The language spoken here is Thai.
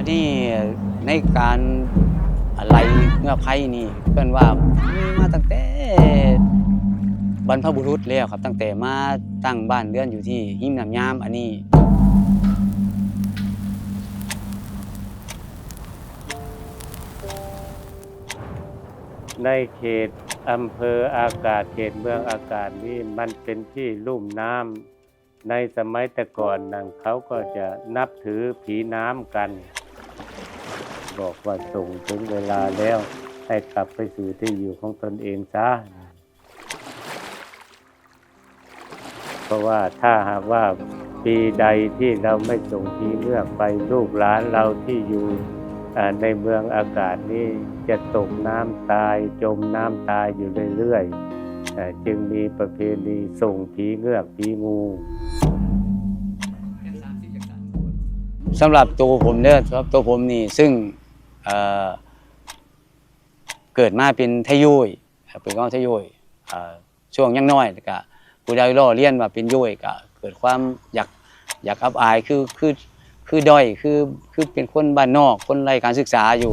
อันนี้ในการอะไรเงื่อไพ่นี่เพื่อนว่ามีมาตั้งแต่บรรพบุรุษแล้วครับ ตั้งแต่มาตั้งบ้านเรือนอยู่ที่หิมน้ำยามอันนี้ในเขตอำเภออากาศเขตเมืองอากาศนี่มันเป็นที่ลุ่มน้ำในสมัยแต่ก่อนนั่นเขาก็จะนับถือผีน้ำกัน บอกว่าส่งถึงเวลาแล้ว ให้กลับไปสู่ที่อยู่ของตนเองซะเพราะว่าถ้าหากว่าปีใดที่เราไม่ส่งผีเลือกไปลูกหลานเราที่อยู่ในเมืองอากาศนี้จะตกน้ำตายจมน้ำตายอยู่เรื่อยๆจึงมีประเพณีส่งผีเงือกผีงู สำหรับตัวผมเด้อสำหรับตัวผมนี่ซึ่งเอ่อเกิดมาเป็นทะยุยเป็นก้องทะยุยเอ่อช่วงยังน้อยก็ผู้ใดล่อเลียนว่าเป็นยุยก็เกิดความอยากอยากอับอายคือคือคือด้อยคือคือเป็นคนบ้านนอกคนไร้การศึกษาอยู่